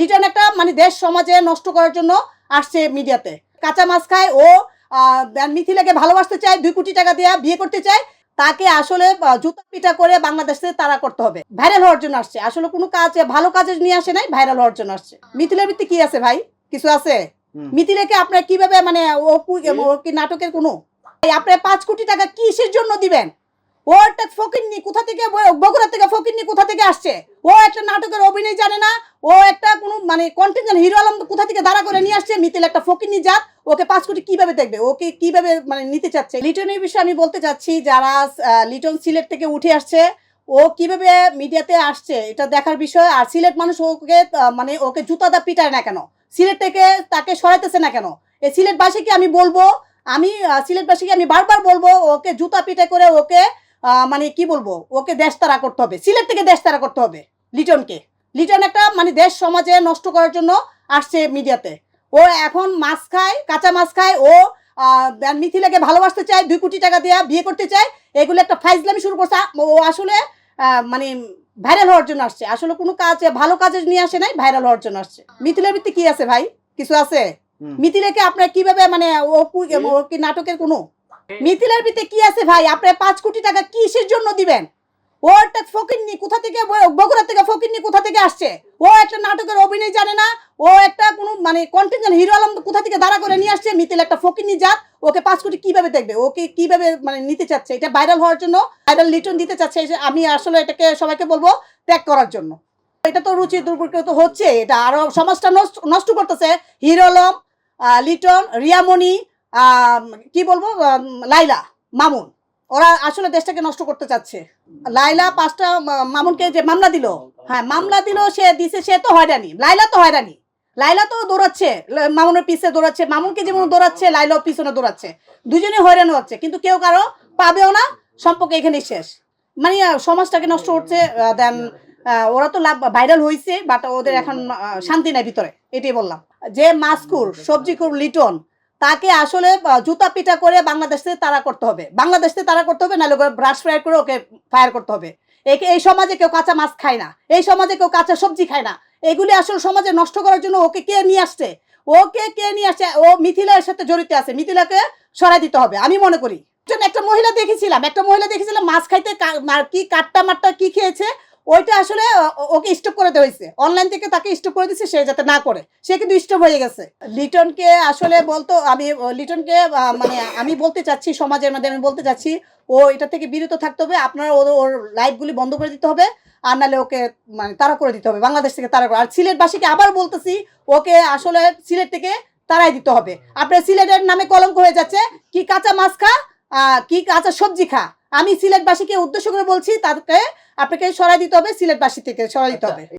লিটন একটা মানে দেশ সমাজে নষ্ট করার জন্য আসছে মিডিয়াতে। কাঁচা মাছ খায় ও মিথিলাকে ভালোবাসতে চায় দুই কোটি টাকা দিয়ে বিয়ে করতে চায় তাকে আসলে জুতা পিটা করে বাংলাদেশে তারা করতে হবে। ভাইরাল হওয়ার জন্য আসছে। আসলে কোনো কাজ ভালো কাজে নিয়ে আসে নাই ভাইরাল হওয়ার জন্য আসছে। মিথিলার ভিত্তি কি আছে ভাই? কিছু আছে? মিথিলাকে আপনার কীভাবে মানে ও কি নাটকের কোনো? আপনার পাঁচ কোটি টাকা কিসের জন্য দিবেন? ও একটা ফকিরনি কোথা থেকে বগুড়া থেকে ফকিরনি কোথা থেকে আসছে? ও একটা নাটকের অভিনয় জানে না। ও একটা কোনো মানে কন্টেন্ট হিরো আলম কোথা থেকে দাঁড়া করে নিয়ে আসছে? মিতিল একটা ফকিরনি জাত ওকে পাঁচ কোটি কীভাবে দেখবে? ওকে কীভাবে মানে নিতে চাচ্ছে? লিটনের বিষয়ে আমি বলতে চাচ্ছি, যারা লিটন সিলেট থেকে উঠে আসছে, ও কীভাবে মিডিয়াতে আসছে এটা দেখার বিষয়। আর সিলেট মানুষ ওকে মানে ওকে জুতা দা পিটায় না কেন? সিলেট থেকে তাকে সরাইতেছে না কেন? এই সিলেটবাসীকে আমি বলব, আমি সিলেটবাসীকে আমি বারবার বলব, ওকে জুতা পিটে করে ওকে মানে কি বলব ওকে দেশ তারা করতে হবে সিলেট থেকে দেশ তারা করতে হবে লিটনকে। লিটন একটা মানে দেশ সমাজে নষ্ট করার জন্য আসছে মিডিয়াতে। ও এখন মাছ খায় কাঁচা মাছ খায় ও মিথিলাকে ভালোবাসতে চায় দুই কোটি টাকা দিয়ে বিয়ে করতে চায় এগুলো একটা ফাইজলামি শুরু করছে। ও আসলে মানে ভাইরাল হওয়ার জন্য আসছে। আসলে কোনো কাজ ভালো কাজে নিয়ে আসে নাই ভাইরাল হওয়ার জন্য আসছে। মিথিলার ভিত্তি কি আছে ভাই? কিছু আছে। মিথিলাকে আপনার কীভাবে মানে ও কি নাটকের কোনো? মিথিলার ভিতরে কি আছে ভাই? আপনার পাঁচ কোটি টাকা কিসের জন্য দিবেন? ও একটা ফকিরনি কোথা থেকে বগুড়া থেকে ফকিরনি কোথা থেকে আসছে? ও একটা নাটকের অভিনয় জানে না। ও একটা কোনো মানে কন্টেন্ট হিরো আলম কোথা থেকে দাঁড়া করে নিয়ে আসছে? মিথিল একটা ফকিরনি জাত। ওকে পাঁচ কোটি কীভাবে দেখবে? ওকে কীভাবে মানে নিতে চাচ্ছে? এটা ভাইরাল হওয়ার জন্য ভাইরাল লিটন দিতে চাচ্ছে। আমি আসলে এটাকে সবাইকে বলব ত্যাগ করার জন্য। এটা তো রুচি তো হচ্ছে। এটা আরও সমাজটা নষ্ট নষ্ট করতেছে। হিরো আলম লিটন, রিয়ামণি কি বলব? লাইলা, মামুন। ওরা আসলে দেশটাকে নষ্ট করতে চাচ্ছে। লাইলা পাঁচটা মামুনকে যে মামলা দিল হ্যাঁ মামলা দিল, সে দিছে, সে তো হয়রানি। লাইলা তো হয়রানি। লাইলা তো দৌড়াচ্ছে মামুনের পিছে দৌড়াচ্ছে, মামুনকে যেমন দৌড়াচ্ছে, লাইলাও পিছনে দৌড়াচ্ছে। দুজনে হয়রান হচ্ছে, কিন্তু কেউ কারও পাবেও না, সম্পর্ক এখানেই শেষ। মানে সমাজটাকে নষ্ট করছে দেন ওরা তো লাভ, ভাইরাল হয়েছে বাট ওদের এখন শান্তি নাই ভিতরে, এটাই বললাম। যে মাসকুর সবজিকুর, লিটন তাকে আসলে জুতা পিটা করে বাংলাদেশে তারা করতে হবে। বাংলাদেশে তারা করতে হবে, নাহলে ব্রাশ ফ্রাই করে ওকে ফায়ার করতে হবে। একে, এই সমাজে কেউ কাঁচা মাছ খায় না। এই সমাজে কেউ কাঁচা সবজি খায় না। এগুলি আসলে সমাজে নষ্ট করার জন্য ওকে কে নিয়ে আসছে? ওকে কে নিয়ে আসছে? ও মিথিলার সাথে জড়িত আছে। মিথিলাকে সরাই দিতে হবে, আমি মনে করি। একটা মহিলা দেখেছিলাম, একটা মহিলা দেখেছিলাম মাছ খাইতে কা- কাটটা মাটটা কি খেয়েছে? ওইটা আসলে ওকে স্টপ করে দেওয়া হয়েছে। অনলাইন থেকে তাকে স্টপ করে দিচ্ছে সে যাতে না করে। সে কিন্তু স্টপ হয়ে গেছে। লিটনকে আসলে বলতো, আমি লিটনকে মানে আমি বলতে চাচ্ছি, সমাজের মধ্যে আমি বলতে চাচ্ছি, ও এটা থেকে বিরত থাকতে হবে, আপনার ওর ওর লাইফগুলি বন্ধ করে দিতে হবে, আর নাহলে ওকে মানে তাড়া করে দিতে হবে, বাংলাদেশ থেকে তাড়া করে। আর সিলেটবাসীকে আবার বলতেছি, ওকে আসলে সিলেট থেকে তাড়াই দিতে হবে। আপনার সিলেটের নামে কলঙ্ক হয়ে যাচ্ছে, কি কাঁচা মাছ খা কি কাঁচা সবজি খা। আমি সিলেটবাসীকে উদ্দেশ্য করে বলছি তাদেরকে আপনাকে সরাই দিতে হবে সিলেটবাসী থেকে সরাই দিতে হবে।